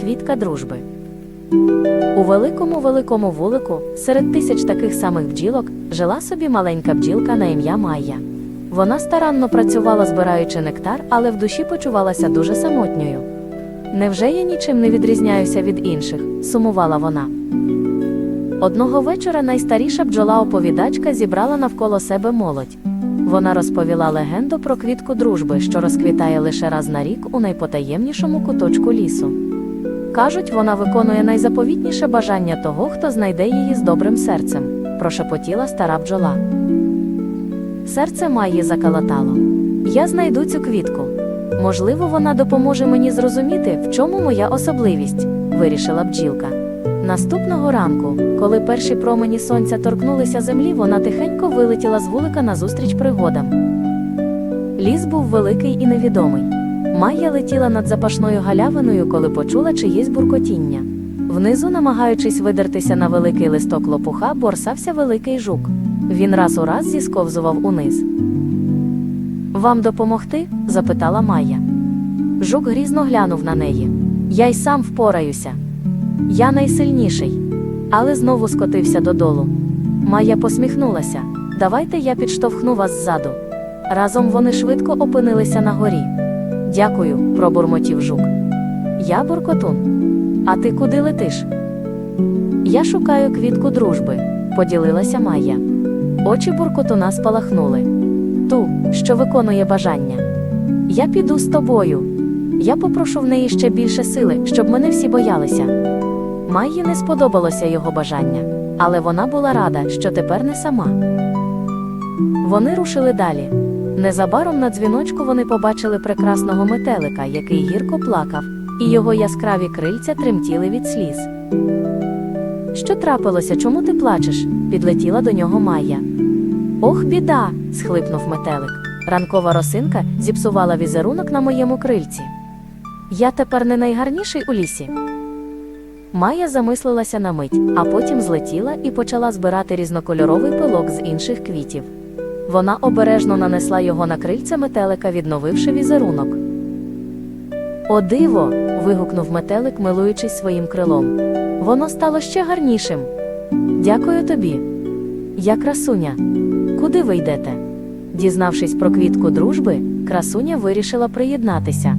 квітка дружби. У великому великому вулику, серед тисяч таких самих бджілок, жила собі маленька бджілка на ім'я Майя. Вона старанно працювала, збираючи нектар, але в душі почувалася дуже самотньою. Невже я нічим не відрізняюся від інших? сумувала вона. Одного вечора найстаріша бджола-оповідачка зібрала навколо себе молодь. Вона розповіла легенду про квітку дружби, що розквітає лише раз на рік у найпотаємнішому куточку лісу. Кажуть, вона виконує найзаповітніше бажання того, хто знайде її з добрим серцем, прошепотіла стара бджола. Серце Майї закалатало. Я знайду цю квітку. Можливо, вона допоможе мені зрозуміти, в чому моя особливість, вирішила бджілка. Наступного ранку, коли перші промені сонця торкнулися землі, вона тихенько вилетіла з вулика назустріч пригодам. Ліс був великий і невідомий. Майя летіла над запашною галявиною, коли почула чиєсь буркотіння. Внизу, намагаючись видертися на великий листок лопуха, борсався великий жук. Він раз у раз зісковзував униз. Вам допомогти? запитала Майя. Жук грізно глянув на неї. Я й сам впораюся. Я найсильніший. Але знову скотився додолу. Майя посміхнулася. Давайте я підштовхну вас ззаду. Разом вони швидко опинилися на горі. Дякую, пробурмотів жук. Я буркотун. А ти куди летиш? Я шукаю квітку дружби, поділилася Майя. Очі буркотуна спалахнули. Ту, що виконує бажання. Я піду з тобою. Я попрошу в неї ще більше сили, щоб мене всі боялися. Майї не сподобалося його бажання, але вона була рада, що тепер не сама. Вони рушили далі. Незабаром на дзвіночку вони побачили прекрасного метелика, який гірко плакав, і його яскраві крильця тремтіли від сліз. Що трапилося, чому ти плачеш? підлетіла до нього Майя. Ох, біда. схлипнув метелик. Ранкова росинка зіпсувала візерунок на моєму крильці. Я тепер не найгарніший у лісі. Майя замислилася на мить, а потім злетіла і почала збирати різнокольоровий пилок з інших квітів. Вона обережно нанесла його на крильце метелика, відновивши візерунок. О, диво. вигукнув метелик, милуючись своїм крилом. Воно стало ще гарнішим. Дякую тобі. Я красуня. Куди ви йдете? Дізнавшись про квітку дружби, красуня вирішила приєднатися.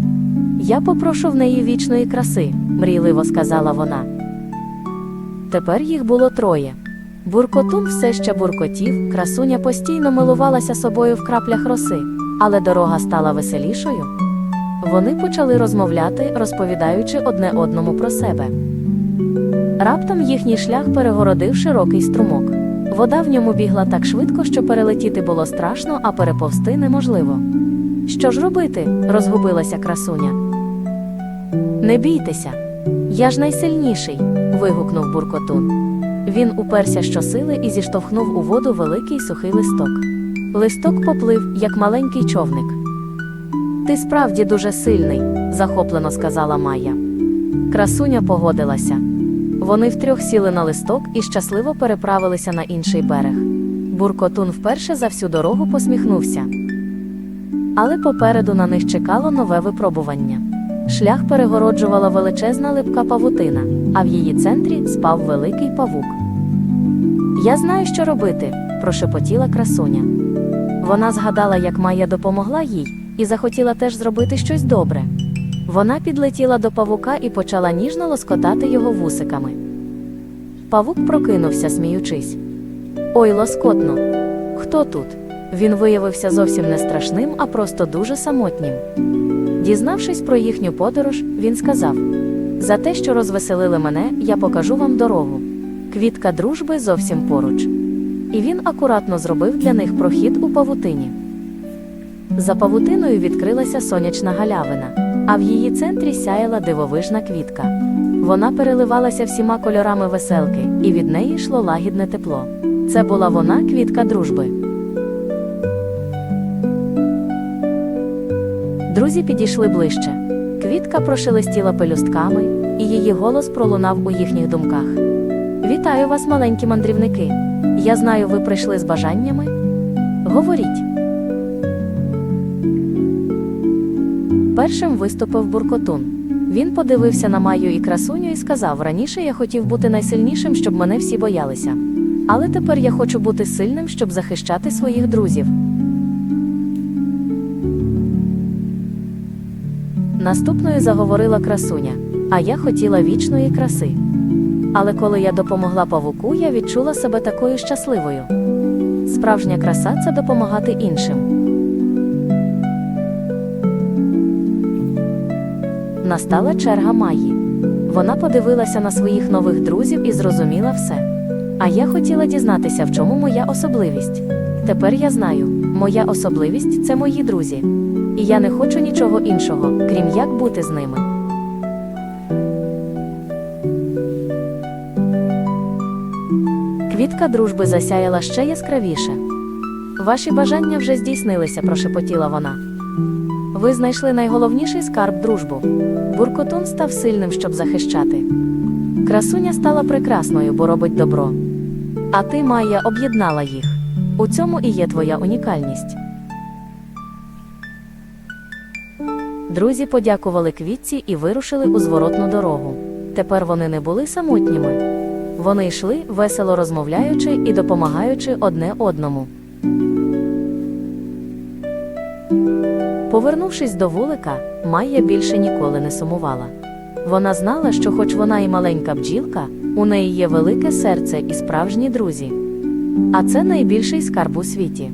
Я попрошу в неї вічної краси, мрійливо сказала вона. Тепер їх було троє. Буркотун все ще буркотів, красуня постійно милувалася собою в краплях роси, але дорога стала веселішою. Вони почали розмовляти, розповідаючи одне одному про себе. Раптом їхній шлях перегородив широкий струмок. Вода в ньому бігла так швидко, що перелетіти було страшно, а переповзти неможливо. Що ж робити? розгубилася красуня. Не бійтеся, я ж найсильніший. вигукнув буркотун. Він уперся щосили і зіштовхнув у воду великий сухий листок. Листок поплив, як маленький човник. Ти справді дуже сильний, захоплено сказала Майя. Красуня погодилася. Вони втрьох сіли на листок і щасливо переправилися на інший берег. Буркотун вперше за всю дорогу посміхнувся. Але попереду на них чекало нове випробування. Шлях перегороджувала величезна липка павутина, а в її центрі спав великий павук. Я знаю, що робити, прошепотіла красуня. Вона згадала, як Майя допомогла їй, і захотіла теж зробити щось добре. Вона підлетіла до павука і почала ніжно лоскотати його вусиками. Павук прокинувся, сміючись. Ой, лоскотно. Хто тут? Він виявився зовсім не страшним, а просто дуже самотнім. Дізнавшись про їхню подорож, він сказав: За те, що розвеселили мене, я покажу вам дорогу. Квітка дружби зовсім поруч. І він акуратно зробив для них прохід у павутині. За павутиною відкрилася сонячна галявина, а в її центрі сяяла дивовижна квітка. Вона переливалася всіма кольорами веселки, і від неї йшло лагідне тепло. Це була вона квітка дружби. Друзі підійшли ближче. Квітка прошелестіла пелюстками, і її голос пролунав у їхніх думках. Вітаю вас, маленькі мандрівники. Я знаю, ви прийшли з бажаннями. Говоріть. Першим виступив буркотун. Він подивився на Майю і красуню і сказав: раніше я хотів бути найсильнішим, щоб мене всі боялися. Але тепер я хочу бути сильним, щоб захищати своїх друзів. Наступною заговорила красуня, а я хотіла вічної краси. Але коли я допомогла павуку, я відчула себе такою щасливою. Справжня краса це допомагати іншим. Настала черга Майї. Вона подивилася на своїх нових друзів і зрозуміла все. А я хотіла дізнатися, в чому моя особливість. Тепер я знаю, моя особливість це мої друзі. І я не хочу нічого іншого, крім як бути з ними. Квітка дружби засяяла ще яскравіше. Ваші бажання вже здійснилися, прошепотіла вона. Ви знайшли найголовніший скарб дружбу. Буркотун став сильним, щоб захищати. Красуня стала прекрасною, бо робить добро. А ти, Майя, об'єднала їх. У цьому і є твоя унікальність. Друзі подякували квітці і вирушили у зворотну дорогу. Тепер вони не були самотніми. Вони йшли, весело розмовляючи і допомагаючи одне одному. Повернувшись до вулика, Майя більше ніколи не сумувала. Вона знала, що, хоч вона і маленька бджілка, у неї є велике серце і справжні друзі. А це найбільший скарб у світі.